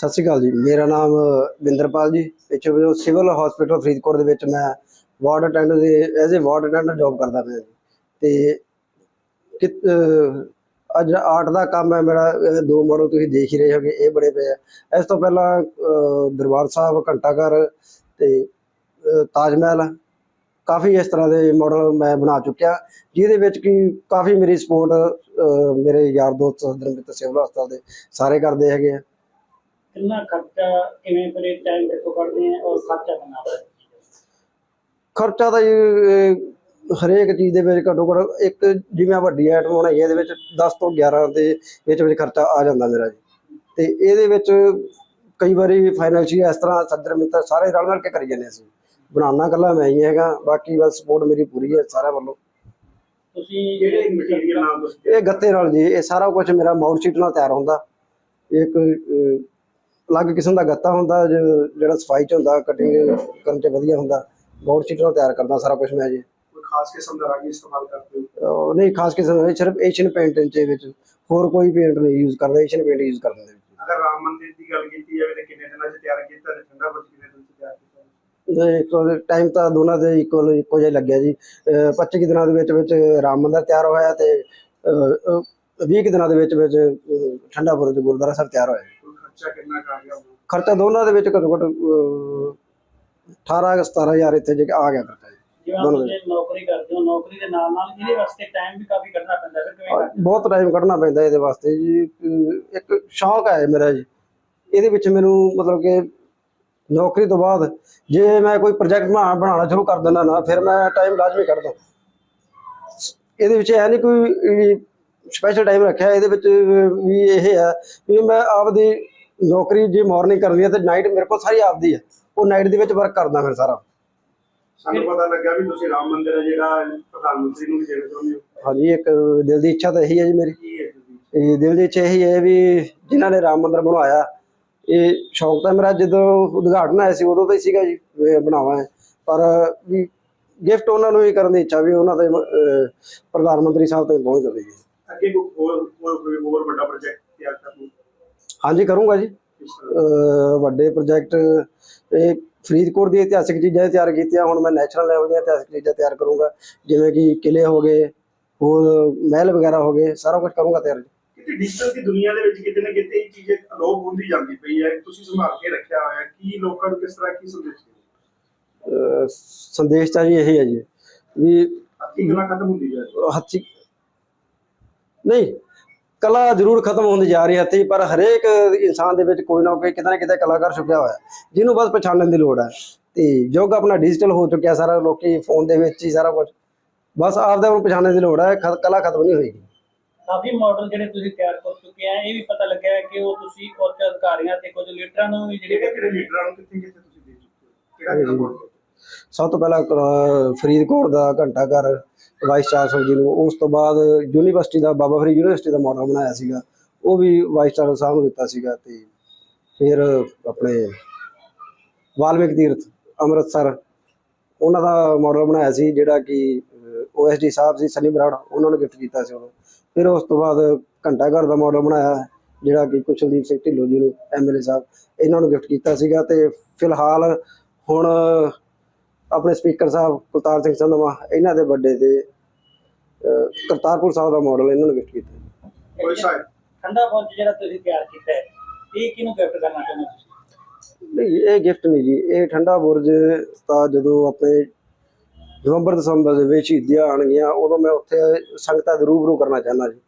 ਸਤਿ ਸ਼੍ਰੀ ਅਕਾਲ ਜੀ। ਮੇਰਾ ਨਾਮ ਵਿੰਦਰਪਾਲ ਜੀ। ਪਿੱਛੇ ਵਜੋਂ ਸਿਵਲ ਹਸਪੀਟਲ ਫਰੀਦਕੋਟ ਦੇ ਵਿੱਚ ਮੈਂ ਵਾਰਡ ਅਟੈਂਡੈਂਟ ਦੇ as a ward attendant job ਕਰਦਾ ਪਿਆ ਜੀ। ਤੇ ਕਿ- ਅੱਜ ਆਰਟ ਦਾ ਕੰਮ ਹੈ ਮੇਰਾ ਦੋ ਮਾਡਲ ਤੁਸੀਂ ਦੇਖ ਹੀ ਰਹੇ ਹੋਗੇ ਇਹ ਬੜੇ ਪਏ ਆ। ਇਸ ਤੋਂ ਪਹਿਲਾਂ ਦਰਬਾਰ ਸਾਹਿਬ ਘੰਟਾਘਰ ਤੇ ਅਹ, ਤਾਜ ਮਹਿਲ ਕਾਫੀ ਇਸ ਤਰ੍ਹਾਂ ਦੇ ਮਾਡਲ ਮੈਂ ਬਣਾ ਚੁੱਕਿਆ। ਜਿਹਦੇ ਵਿੱਚ ਕਿ ਕਾਫੀ ਮੇਰੀ ਸਪੋਰਟ ਮੇਰੇ ਯਾਰ ਦੋਸਤ ਸਦਰ ਸਿਵਲ ਹਸਪਤਾਲ ਦੇ ਸਾਰੇ ਕਰਦੇ ਹੈਗੇ ਆ। ਕਿੰਨਾ ਖਰਚਾ ਕਿਵੇਂ ਫਿਰ ਇਹ ਟਾਈਮ ਕਿੱਥੋਂ ਕੱਢਦੇ ਆ ਔਰ ਖਰਚਾ ਕਿੰਨਾ ਆਉਂਦਾ ਹੈ ਖਰਚਾ ਤਾਂ ਜੀ ਇਹ ਹਰੇਕ ਚੀਜ਼ ਦੇ ਵਿੱਚ ਘੱਟੋ ਘੱਟ ਇੱਕ ਜਿਵੇਂ ਆਹ ਵੱਡੀ ਆਈਟਮ ਬਣਾਈ ਹੈ ਇਹਦੇ ਵਿੱਚ 10 ਤੋਂ 11 ਦੇ ਵਿੱਚ ਵਿੱਚ ਖਰਚਾ ਆ ਜਾਂਦਾ ਮੇਰਾ ਜੀ। ਤੇ ਇਹਦੇ ਵਿੱਚ ਕਈ ਵਾਰੀ ਫਾਈਨੈਂਸ਼ੀਅਲ ਇਸ ਤਰ੍ਹਾਂ ਸੱਜਰ ਮਿੱਤਰ ਸਾਰੇ ਰਲ ਮਿਲ ਕੇ ਕਰੀ ਜਾਂਦੇ ਅਸੀਂ। ਬਣਾਉਣਾ ਇਕੱਲਾ ਮੈਂ ਹੀ ਹੈਗਾ ਬਾਕੀ ਬਸ ਸਪੋਰਟ ਮੇਰੀ ਪੂਰੀ ਹੈ ਸਾਰਿਆਂ ਵੱਲੋਂ। ਤੁਸੀਂ ਜਿਹੜੇ ਮਟੀਰੀਅਲ ਨਾਲ ਤੁਸੀਂ ਇਹ ਗੱਤੇ ਨਾਲ ਜੀ ਇਹ ਸਾਰਾ ਕੁਝ ਮੇਰਾ ਮਾਊਟ ਸ਼ੀਟ ਨਾਲ ਤਿਆਰ ਹੁੰਦਾ। ਇੱਕ ਅਹ, ਅਲੱਗ ਕਿਸਮ ਦਾ ਗੱਤਾ ਹੁੰਦਾ ਜਿਹੜਾ ਸਫ਼ਾਈ ਚ ਹੁੰਦਾ ਕਟਿੰਗ ਕਰਨ ਚ ਵਧੀਆ ਹੁੰਦਾ ਮਾਊਟ ਸ਼ੀਟ ਨਾਲ ਤਿਆਰ ਕਰਦਾ ਸਾਰਾ ਕੁਝ ਮੈਂ ਜੀ। ਕੋਈ ਖਾਸ ਕਿਸਮ ਦਾ ਰੰਗ ਇਸਤੇਮਾਲ ਕਰਦੇ ਹੋ? ਨਹੀਂ ਖਾਸ ਕਿਸਮ ਨਹੀਂ ਸਿਰਫ ਏਸ਼ੀਅਨ ਪੇਂਟ ਦੇ ਵਿੱਚ ਹੋਰ ਕੋਈ ਪੇਂਟ ਨਹੀਂ ਯੂਜ਼ ਕਰਦਾ ਏਸ਼ੀਅਨ ਪੇਂਟ ਯੂਜ਼ ਕਰਦੇ ਨੇ ਅਗਰ ਰਾਮ ਮੰਦਿਰ ਦੀ ਗੱਲ ਕੀਤੀ ਜਾਵੇ ਤਾਂ ਕਿੰਨੇ ਦਿਨਾਂ 'ਚ ਤਿਆਰ ਕੀਤਾ ਤੇ ਠੰਡਾ ਬੁਰਜ ਕਿੰਨੇ ਦਿਨਾਂ 'ਚ ਤਿਆਰ ਕੀਤਾ? ਟਾਈਮ ਤਾਂ ਦੋਨਾਂ ਦੇ ਇਕੁਅਲ ਇੱਕੋ ਜਿਹਾ ਲੱਗਿਆ ਜੀ। ਅਹ 25 ਕੁ ਦਿਨਾਂ ਦੇ ਵਿੱਚ ਵਿੱਚ ਰਾਮ ਮੰਦਿਰ ਤਿਆਰ ਹੋਇਆ ਤੇ 20 ਕੁ ਦਿਨਾਂ ਦੇ ਵਿੱਚ ਵਿੱਚ ਠੰਡਾ ਬੁਰਜ ਗੁਰਦੁਆਰਾ ਸਾਹਿਬ ਤਿਆਰ ਹੋਇਆ ਖਰਚਾ ਕਿੰਨਾ ਕੁ ਆ ਗਿਆ? ਖਰਚਾ ਦੋਨਾਂ ਦੇ ਵਿੱਚ ਘੱਟੋ ਘੱਟ ਅਹ, 18 ਕੁ 17000 ਇੱਥੇ ਜੇ ਆ ਗਿਆ ਖਰਚਾ ਜੀ ਜਿਵੇਂ ਦੋਨੋਂ ਤੁਸੀਂ ਨੌਕਰੀ ਕਰਦੇ ਹੋ ਨੌਕਰੀ ਦੇ ਨਾਲ ਨਾਲ ਇਹਦੇ ਵਾਸਤੇ ਟਾਈਮ ਵੀ ਕਾਫੀ ਕੱਢਣਾ ਪੈਂਦਾ ਫਿਰ ਕਿਵੇਂ ਕਰਦੇ ਬਹੁਤ ਟਾਈਮ ਕੱਢਣਾ ਪੈਂਦਾ ਇਹਦੇ ਵਾਸਤੇ ਜੀ ਅਹ ਇੱਕ ਸ਼ੌਂਕ ਹੈ ਮੇਰਾ ਜੀ। ਇਹਦੇ ਵਿੱਚ ਮੈਨੂੰ ਮਤਲਬ ਕਿ ਨੌਕਰੀ ਤੋਂ ਬਾਅਦ ਜੇ ਮੈਂ ਕੋਈ ਪ੍ਰੋਜੈਕਟ ਬਣਾ ਬਣਾਉਣਾ ਸ਼ੁਰੂ ਕਰ ਦਿੰਦਾ ਨਾ ਫਿਰ ਮੈਂ ਟਾਈਮ ਲਾਜ਼ਮੀ ਕੱਢਦਾ। ਇਹਦੇ ਵਿੱਚ ਇਹ ਨਹੀਂ ਕੋਈ ਸਪੈਸ਼ਲ ਟਾਈਮ ਰੱਖਿਆ ਇਹਦੇ ਵਿੱਚ ਵੀ ਇਹ ਹੈ ਵੀ ਮੈਂ ਆਪਦੀ ਨੌਕਰੀ ਜੇ ਮਾਰਨਿੰਗ ਕਰਨੀ ਹੈ ਤੇ ਨਾਈਟ ਮੇਰੇ ਕੋਲ ਸਾਰੀ ਆਪਦੀ ਹੈ। ਉਹ ਨਾਈਟ ਦੇ ਵਿੱਚ ਵਰਕ ਕਰਦਾ ਫਿਰ ਸਾਰਾ। ਸਾਨੂੰ ਪਤਾ ਲੱਗਾ ਵੀ ਤੁਸੀਂ ਰਾਮ ਮੰਦਿਰ ਹੈ ਜਿਹੜਾ ਪ੍ਰਧਾਨ ਮੰਤਰੀ ਨੂੰ ਵੀ ਦੇਣਾ ਚਾਹੁੰਦੇ ਹੋ। ਹਾਂਜੀ ਇੱਕ ਦਿਲ ਦੀ ਇੱਛਾ ਤਾਂ ਇਹੀ ਹੈ ਜੀ ਮੇਰੀ। ਕੀ ਹੈ ਤੁਸੀਂ ਇਹ ਦਿਲ ਦੇ ਵਿੱਚ ਇਹੀ ਹੈ ਵੀ ਜਿਨ੍ਹਾਂ ਨੇ ਰਾਮ ਮੰਦਿਰ ਬਣਵਾਇਆ ਇਹ ਸ਼ੌਂਕ ਤਾਂ ਮੇਰਾ ਜਦੋਂ ਉਦਘਾਟਨ ਆਇਆ ਸੀ ਉਦੋਂ ਤੋਂ ਹੀ ਸੀਗਾ ਜੀ ਵੀ ਇਹ ਬਣਾਵਾਂ ਪਰ ਵੀ ਗਿਫਟ ਉਹਨਾਂ ਨੂੰ ਹੀ ਕਰਨ ਦੀ ਇੱਛਾ ਵੀ ਉਹਨਾਂ ਦੇ ਪ੍ਰਧਾਨ ਮੰਤਰੀ ਸਾਹਿਬ ਤੱਕ ਪਹੁੰਚ ਜਾਵੇ ਜੀ। ਅੱਗੇ ਕੋਈ ਹੋਰ ਹੋਰ ਕੋਈ ਹੋਰ ਵੱਡਾ ਪ੍ਰੋਜੈਕਟ ਤਿਆਰ ਕਰਨ ਹਾਂਜੀ ਕਰੂੰਗਾ ਜੀ। ਵੱਡੇ ਪ੍ਰੋਜੈਕਟ ਇਹ ਫਰੀਦਕੋਟ ਦੀ ਇਤਿਹਾਸਿਕ ਚੀਜ਼ਾਂ ਤਿਆਰ ਕੀਤੀਆਂ ਹੁਣ ਮੈਂ ਨੈਸ਼ਨਲ ਲੈਵਲ ਦੀਆਂ ਇਤਿਹਾਸਿਕ ਚੀਜ਼ਾਂ ਤਿਆਰ ਕਰੂੰਗਾ ਜਿਵੇਂ ਕਿ ਕਿਲੇ ਹੋ ਗਏ ਹੋਰ ਮਹਿਲ ਵਗੈਰਾ ਹੋ ਗਏ ਸਾਰਾ ਕੁਝ ਕਰੂੰਗਾ ਤਿਆਰ ਕਿਤੇ ਡਿਜੀਟਲ ਦੀ ਦੁਨੀਆ ਦੇ ਵਿੱਚ ਕਿਤੇ ਨਾ ਕਿਤੇ ਇਹ ਚੀਜ਼ ਅਲੋਪ ਹੁੰਦੀ ਜਾਂਦੀ ਪਈ ਹੈ ਤੁਸੀਂ ਸੰਭਾਲ ਕੇ ਰੱਖਿਆ ਹੋਇਆ ਕੀ ਲੋਕਾਂ ਨੂੰ ਕਿਸ ਤਰ੍ਹਾਂ ਕੀ ਸੰਦੇਸ਼ ਤਾਂ ਜੀ ਇਹੀ ਹੈ ਜੀ ਵੀ ਕਲਾ ਖਤਮ ਹੁੰਦੀ ਜਾ ਰਹੀ ਹੈ ਹੱਥੀ ਨਹੀਂ ਕਲਾ ਜ਼ਰੂਰ ਖਤਮ ਹੁੰਦੀ ਜਾ ਰਹੀ ਹੈ ਹੱਥੀ ਪਰ ਹਰੇਕ ਇਨਸਾਨ ਦੇ ਵਿੱਚ ਕੋਈ ਨਾ ਕੋਈ ਕਿਤੇ ਨਾ ਕਿਤੇ ਕਲਾਕਾਰ ਛੁਪਿਆ ਹੋਇਆ ਹੈ, ਜਿਹਨੂੰ ਬਸ ਪਛਾਣਨ ਦੀ ਲੋੜ ਹੈ। ਤੇ ਯੁੱਗ ਆਪਣਾ ਡਿਜੀਟਲ ਹੋ ਚੁੱਕਿਆ ਸਾਰਾ ਲੋਕੀ ਫੋਨ ਦੇ ਵਿੱਚ ਹੀ ਸਾਰਾ ਕੁਝ ਬਸ ਆਪਦਾ ਨੂੰ ਪਛਾਣਨ ਦੀ ਲੋੜ ਹੈ ਕਲਾ ਖਤਮ ਨਹੀਂ ਹੋਏਗੀ। ਕਾਫੀ ਮਾਡਲ ਜਿਹੜੇ ਤੁਸੀਂ ਤਿਆਰ ਕਰ ਚੁੱਕੇ ਆ ਇਹ ਵੀ ਪਤਾ ਲੱਗਿਆ ਹੈ ਕਿ ਉਹ ਤੁਸੀਂ ਉੱਚ ਅਧਿਕਾਰੀਆਂ ਤੇ ਕੁਝ ਲੀਡਰਾਂ ਨੂੰ ਵੀ ਜਿਹੜੇ ਲੀਡਰਾਂ ਨੂੰ ਕਿੱਥੇ ਕਿੱਥੇ ਤੁਸੀਂ ਦੇ ਚੁੱਕੇ ਹੋ? ਕਿਹੜਾ ਕਿਹੜਾ ਸਭ ਤੋਂ ਪਹਿਲਾਂ ਫਰੀਦਕੋਟ ਦਾ ਘੰਟਾ ਘਰ ਵਾਈਸ ਚਾਂਸਲਰ ਜੀ ਨੂੰ, ਉਸ ਤੋਂ ਬਾਅਦ ਯੂਨੀਵਰਸਿਟੀ ਦਾ ਬਾਬਾ ਫਰੀਦ ਯੂਨੀਵਰਸਿਟੀ ਦਾ ਮਾਡਲ ਬਣਾਇਆ ਸੀਗਾ। ਉਹ ਵੀ ਵਾਈਸ ਚਾਂਸਲਰ ਸਾਹਿਬ ਨੂੰ ਦਿੱਤਾ ਸੀਗਾ ਤੇ ਫਿਰ ਆਪਣੇ ਵਾਲਮੀਕ ਤੀਰਥ, ਅੰਮ੍ਰਿਤਸਰ, ਉਹਨਾਂ ਦਾ ਮਾਡਲ ਬਣਾਇਆ ਸੀ ਜਿਹੜਾ ਕਿ ਓਐਸਡੀ ਸਾਹਿਬ ਸੀ, ਸਨੀ ਬਰਾੜ, ਉਹਨਾਂ ਨੂੰ ਗਿਫਟ ਕੀਤਾ ਸੀ ਉਹਨੂੰ। ਫਿਰ ਉਸ ਤੋਂ ਬਾਅਦ ਘੰਟਾ ਘਰ ਦਾ ਮਾਡਲ ਬਣਾਇਆ, ਜਿਹੜਾ ਕਿ ਕੁਸ਼ਲਦੀਪ ਸਿੰਘ ਢਿੱਲੋਂ ਜੀ ਨੂੰ ਐਮਐਲਏ ਸਾਹਿਬ, ਇਹਨਾਂ ਨੂੰ ਗਿਫਟ ਕੀਤਾ ਸੀਗਾ ਤੇ ਫਿਲਹਾਲ ਹੁਣ ਆਪਣੇ ਸਪੀਕਰ ਸਾਹਿਬ ਕੁਲਤਾਰ ਸਿੰਘ ਸੰਧਵਾ ਇਹਨਾਂ ਦੇ ਵੱਡੇ ਤੇ ਕਰਤਾਰਪੁਰ ਸਾਹਿਬ ਦਾ ਮਾਡਲ ਇਹਨਾਂ ਨੂੰ ਗਿਫਟ ਕੀਤਾ। ਕੋਈ ਸਾਹਿਬ ਠੰਡਾ ਬੁਰਜ ਜਿਹੜਾ ਤੁਸੀਂ ਤਿਆਰ ਕੀਤਾ ਹੈ ਇਹ ਕਿਹਨੂੰ ਗਿਫਟ ਕਰਨਾ ਚਾਹੁੰਦੇ ਹੋ ਤੁਸੀਂ? ਨਹੀਂ ਇਹ ਗਿਫਟ ਨਹੀਂ ਜੀ ਇਹ ਠੰਡਾ ਬੁਰਜ ਤਾਂ ਜਦੋਂ ਆਪਣੇ ਨਵੰਬਰ ਦਸੰਬਰ ਦੇ ਵਿੱਚ ਸ਼ਹੀਦੀਆਂ ਆਣਗੀਆਂ ਉਦੋਂ ਮੈਂ ਉੱਥੇ ਸੰਗਤਾਂ ਦੇ ਰੂਬਰੂ ਕਰਨਾ ਚਾਹੁੰਦਾ ਜੀ।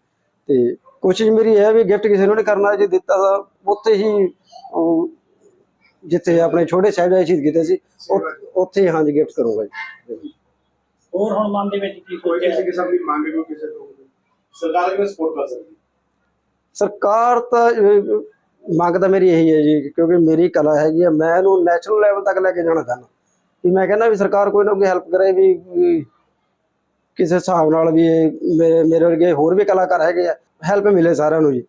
ਤੇ ਕੋਸ਼ਿਸ਼ ਮੇਰੀ ਹੈ ਵੀ ਗਿਫਟ ਕਿਸੇ ਨੂੰ ਨਹੀਂ ਕਰਨਾ ਜੇ ਦਿੱਤਾ ਤਾਂ ਉੱਥੇ ਹੀ ਜਿੱਥੇ ਆਪਣੇ ਛੋਟੇ ਸਾਹਿਬਜ਼ਾਦੇ ਸ਼ਹੀਦ ਕੀਤੇ ਸੀ ਉੱਥੇ ਹੀ ਹਾਂਜੀ ਗਿਫਟ ਕਰੂੰਗਾ ਜੀ। ਹੋਰ ਹੁਣ ਮਨ ਦੇ ਵਿੱਚ ਕੀ ਕੋਈ ਸੋਚਿਆ ਕਿਸੇ ਕਿਸਮ ਦੀ ਮੰਗ ਨੂੰ ਕਿਸੇ ਤੋਂ ਸਰਕਾਰ ਕਿਵੇਂ ਸਪੋਰਟ ਕਰ ਸਕਦੀ। ਹੈ? ਸਰਕਾਰ ਤਾਂ ਅਹ, ਮੰਗ ਤਾਂ ਮੇਰੀ ਇਹੀ ਹੈ ਜੀ ਕਿਉਂਕਿ ਮੇਰੀ ਕਲਾ ਹੈਗੀ ਆ ਮੈਂ ਇਹਨੂੰ ਨੈਸ਼ਨਲ ਲੈਵਲ ਤੱਕ ਲੈ ਕੇ ਜਾਣਾ ਚਾਹੁੰਦਾ। ਵੀ ਮੈਂ ਕਹਿੰਦਾ ਵੀ ਸਰਕਾਰ ਕੋਈ ਨਾ ਕੋਈ ਹੈਲਪ ਕਰੇ ਵੀ ਵੀ ਕਿਸੇ ਹਿਸਾਬ ਨਾਲ ਵੀ ਇਹ ਮੇਰੇ ਮੇਰੇ ਵਰਗੇ ਹੋਰ ਵੀ ਕਲਾਕਾਰ ਹੈਗੇ ਆ ਹੈਲਪ ਮਿਲੇ ਸਾਰਿਆਂ ਨੂੰ ਜੀ।